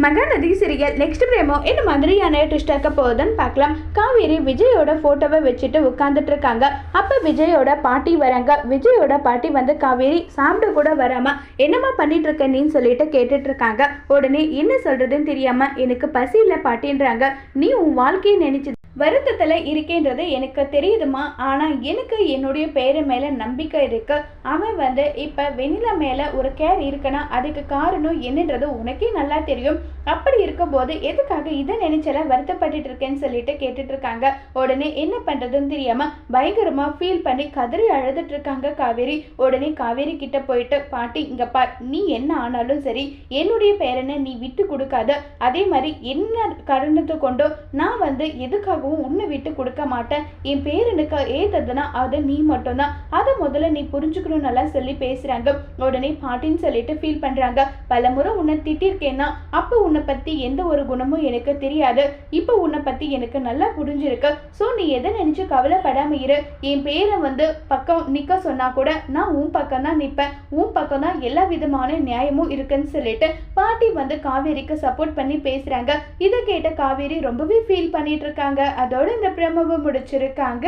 Mahanadi serial next பிரேமோ என்ன மாதிரியான twist இருக்க போகுதுன்னு பார்க்கலாம். காவேரி விஜயோட ஃபோட்டோவை வச்சுட்டு உட்காந்துட்டு இருக்காங்க. அப்போ விஜயோட பாட்டி வராங்க. விஜயோட பாட்டி வந்து காவேரி சாப்பிட கூட வராம? என்னம்மா பண்ணிட்டு இருக்க நீன்னு சொல்லிட்டு கேட்டுட்டு இருக்காங்க. உடனே என்ன சொல்றதுன்னு தெரியாம எனக்கு பசி இல்லை பாட்டின்றாங்க. நீ உன் வாழ்க்கையை நினைச்சு வருத்தத்தில் இருக்கேன்றது எனக்கு தெரியுதுமா ஆனால் எனக்கு என்னுடைய பேரு மேலே நம்பிக்கை இருக்கு. அவன் வந்து இப்போ வெண்ணிலா மேலே ஒரு கேர் இருக்குன்னா அதுக்கு காரணம் என்னன்றது உனக்கே நல்லா தெரியும். அப்படி இருக்கும்போது எதுக்காக இதை நினைச்சல வருத்தப்பட்டுட்டு இருக்கேன்னு சொல்லிட்டு கேட்டுட்டு இருக்காங்க உடனே என்ன பண்ணுறதுன்னு தெரியாமல் பயங்கரமாக ஃபீல் பண்ணி கதறி அழுதுட்டு இருக்காங்க காவேரி. உடனே காவேரி கிட்ட போயிட்டு பாட்டி இங்கே பார் நீ என்ன ஆனாலும் சரி என்னுடைய பேரனை நீ விட்டு கொடுக்காத. அதே மாதிரி என்ன காரணத்தை கொண்டோ நான் வந்து எதுக்காக எதுக்காகவும் உன்னை விட்டு கொடுக்க மாட்டேன். என் பேரனுக்கு ஏத்ததுன்னா அது நீ மட்டும்தான். அதை முதல்ல நீ புரிஞ்சுக்கணும் நல்லா சொல்லி பேசுறாங்க. உடனே பாட்டின்னு சொல்லிட்டு ஃபீல் பண்றாங்க. பலமுறை உன்னை திட்டிருக்கேன்னா அப்போ உன்னை பத்தி எந்த ஒரு குணமும் எனக்கு தெரியாது. இப்போ உன்னை பத்தி எனக்கு நல்லா புரிஞ்சிருக்கு. ஸோ நீ எதை நினைச்சு கவலைப்படாம இரு. என் பேரை வந்து பக்கம் நிக்க சொன்னா கூட நான் உன் பக்கம் தான் நிற்பேன் உன் பக்கம் தான் எல்லா விதமான நியாயமும் இருக்குன்னு சொல்லிட்டு பாட்டி வந்து காவேரிக்கு சப்போர்ட் பண்ணி பேசுறாங்க. இதை கேட்ட காவேரி ரொம்பவே ஃபீல் பண்ணிட்டு இருக்காங்க. அதோட இந்த பிரமவை முடிச்சிருக்காங்க.